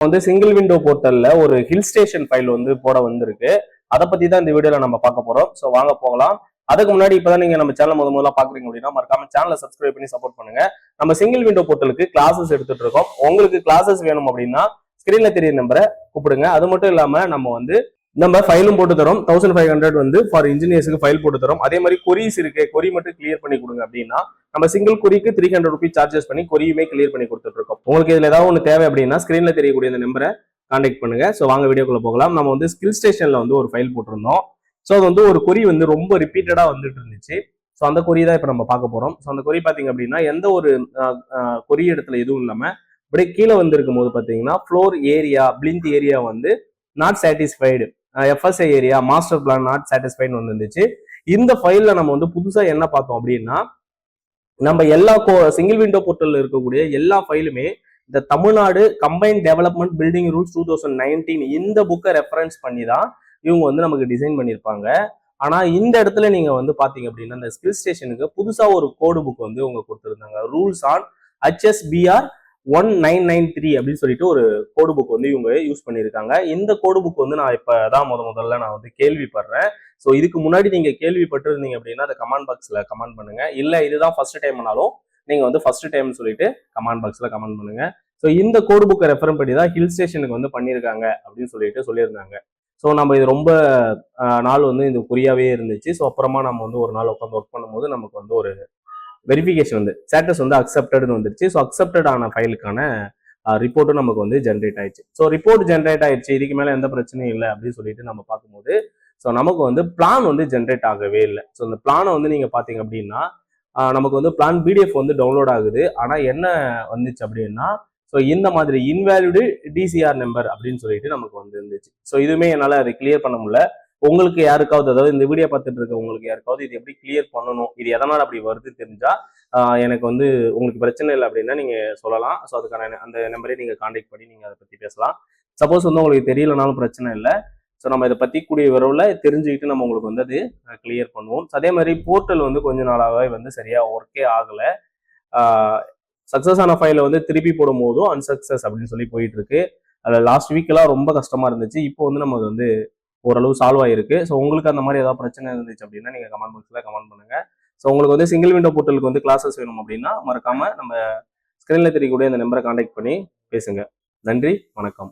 வந்து single window போர்ட்டல்ல ஒரு hill station file வந்து போட வந்திருக்கு. அதை பத்தி தான் இந்த வீடியோல நம்ம பார்க்க போறோம். ஸோ வாங்க போகலாம். அதுக்கு முன்னாடி இப்பதான் நீங்க நம்ம சேனல் முதல் முதல்ல பாக்குறீங்க அப்படின்னா மறக்காம சேனலை சப்ஸ்கிரைப் பண்ணி சப்போர்ட் பண்ணுங்க. நம்ம சிங்கிள் விண்டோ போர்ட்டலுக்கு கிளாஸஸ் எடுத்துட்டு இருக்கோம். உங்களுக்கு கிளாஸஸ் வேணும் அப்படின்னா ஸ்கிரீன்ல தெரிய நம்பரை கூப்பிடுங்க. அது மட்டும் இல்லாம நம்ம வந்து நம்ம ஃபைலும் போட்டு தரோம். தௌசண்ட் ஃபைவ் ஹண்ட்ரட் வந்து ஃபார் இன்ஜினியர்ஸுக்கு ஃபைல் போட்டு தரோம். அதே மாதிரி கொரிஸ் இருக்கு கொரி மட்டும் கிளியர் பண்ணி கொடுங்க அப்படின்னா நம்ம சிங்கிள் கொரிக்கு த்ரீ ஹண்ட்ரட் ருபீஸ் சார்ஜஸ் பண்ணி கொரியுமே கிளியர் பண்ணி கொடுத்துட்டு இருக்கோம் உங்களுக்கு இதுல ஏதாவது ஒன்று தேவை அப்படின்னா ஸ்கிரீன்ல தெரியக்கூடிய இந்த நம்பரை கான்டாக்ட் பண்ணுங்க. ஸோ வாங்க வீடியோக்குள்ள போகலாம். நம்ம வந்து ஸ்கில் ஸ்டேஷன்ல வந்து ஒரு ஃபைல் போட்டிருந்தோம். ஸோ அது வந்து ஒரு கொரி வந்து ரொம்ப ரிப்பீட்டடா வந்துட்டு இருந்துச்சு ஸோ அந்த கொரி தான் இப்போ நம்ம பார்க்க போறோம். ஸோ அந்த கொரி பார்த்தீங்க அப்படின்னா எந்த ஒரு குறி இடத்துல எதுவும் இல்லாம அப்படியே கீழே வந்திருக்கும் போது பார்த்தீங்கன்னா ஃப்ளோர் ஏரியா பிளிந்த் ஏரியா வந்து not satisfied FSI area master plan not சாட்டிஸ்ஃபைன்னு வந்துருந்துச்சு இந்த ஃபைலில் நம்ம வந்து புதுசாக என்ன பார்த்தோம் அப்படின்னா நம்ம எல்லா கோ சிங்கிள் விண்டோ போர்ட்டலில் இருக்கக்கூடிய எல்லா ஃபைலுமே இந்த Tamil Nadu combine development building rules two thousand nineteen இந்த புக்கை ரெஃபரன்ஸ் பண்ணி தான் இவங்க வந்து நமக்கு டிசைன் பண்ணியிருப்பாங்க. ஆனால் இந்த இடத்துல நீங்கள் வந்து பார்த்தீங்க அப்படின்னா இந்த ஸ்கில் ஸ்டேஷனுக்கு புதுசாக ஒரு கோடு புக் வந்து இவங்க கொடுத்துருந்தாங்க. Rules on HSPR one nine nine three அப்படின்னு சொல்லிட்டு ஒரு கோடு புக் வந்து இவங்க யூஸ் பண்ணியிருக்காங்க. இந்த கோடு புக் வந்து நான் இப்போ தான் முத முதல்ல நான் வந்து கேள்விப்படுறேன். ஸோ இதுக்கு முன்னாடி நீங்கள் கேள்விப்பட்டிருந்தீங்க அப்படின்னா அதை கமெண்ட் பாக்ஸில் கமெண்ட் பண்ணுங்க. இல்லை இதுதான் ஃபர்ஸ்ட் டைம்னாலும் நீங்கள் வந்து ஃபர்ஸ்ட் டைம் சொல்லிட்டு கமெண்ட் பாக்ஸில் கமெண்ட் பண்ணுங்க. ஸோ இந்த கோடு புக்கை ரெஃபர் பண்ணி தான் ஹில் ஸ்டேஷனுக்கு வந்து பண்ணியிருக்காங்க அப்படின்னு சொல்லிட்டு சொல்லியிருந்தாங்க. ஸோ நம்ம இது ரொம்ப நாள் வந்து இது புரியாவே இருந்துச்சு. ஸோ அப்புறமா நம்ம வந்து ஒரு நாள் உட்காந்து ஒர்க் பண்ணும்போது நமக்கு வந்து ஒரு வெரிஃபிகேஷன் வந்து ஸ்டேட்டஸ் வந்து அக்செப்டட்னு வந்துருச்சு. ஸோ அக்செப்டட் ஆன ஃபைலுக்கான ரிப்போர்ட்டும் நமக்கு வந்து ஜென்ரேட் ஆயிடுச்சு. ஸோ ரிப்போர்ட் ஜென்ரேட் ஆயிடுச்சு. இதுக்கு மேலே எந்த பிரச்சனையும் இல்லை அப்படின்னு சொல்லிட்டு நம்ம பார்க்கும்போது ஸோ நமக்கு வந்து பிளான் வந்து ஜென்ரேட் ஆகவே இல்லை. ஸோ இந்த பிளானை வந்து நீங்கள் பார்த்தீங்க அப்படின்னா நமக்கு வந்து பிளான் பிடிஎஃப் வந்து டவுன்லோட் ஆகுது. ஆனால் என்ன வந்துச்சு அப்படின்னா ஸோ இந்த மாதிரி இன்வேலிடு டிசிஆர் நம்பர் அப்படின்னு சொல்லிட்டு நமக்கு வந்து இருந்துச்சு ஸோ இதுவுமே என்னால் அதை கிளியர் பண்ண முடியல. உங்களுக்கு யாருக்காவது அதாவது இந்த வீடியோ பார்த்துட்டு இருக்க உங்களுக்கு யாருக்காவது இது எப்படி கிளியர் பண்ணணும் இது எதனால் அப்படி வருது தெரிஞ்சா எனக்கு வந்து உங்களுக்கு பிரச்சனை இல்லை அப்படின்னா நீங்கள் சொல்லலாம். ஸோ அதுக்கான அந்த நம்பரே நீங்கள் காண்டாக்ட் பண்ணி நீங்கள் அதை பற்றி பேசலாம். சப்போஸ் வந்து உங்களுக்கு தெரியலனாலும் பிரச்சனை இல்லை. ஸோ நம்ம இதை பற்றி கூடிய விரைவில் தெரிஞ்சுக்கிட்டு நம்ம உங்களுக்கு வந்து அது கிளியர் பண்ணுவோம். அதே மாதிரி போர்ட்டல் வந்து கொஞ்ச நாளாகவே வந்து சரியாக ஒர்க்கே ஆகலை. சக்ஸஸ் ஆன ஃபைலை வந்து திருப்பி போடும் போதும் அன்சக்சஸ் அப்படின்னு சொல்லி போயிட்டு இருக்கு அதில் லாஸ்ட் வீக்கெல்லாம் ரொம்ப கஷ்டமாக இருந்துச்சு. இப்போ வந்து நம்ம வந்து ஓரளவு சால்வ் ஆயிருக்கு. ஸோ உங்களுக்கு அந்த மாதிரி ஏதாவது பிரச்சனை இருந்துச்சு அப்படின்னா நீங்கள் கமெண்ட் பாக்ஸில் கமெண்ட் பண்ணுங்க. ஸோ உங்களுக்கு வந்து சிங்கிள் விண்டோ போர்ட்டலுக்கு வந்து கிளாஸஸ் வேணும் அப்படின்னா மறக்காம நம்ம ஸ்க்ரீனில் தெரியக்கூடிய அந்த நம்பரை காண்டாக்ட் பண்ணி பேசுங்க. நன்றி வணக்கம்.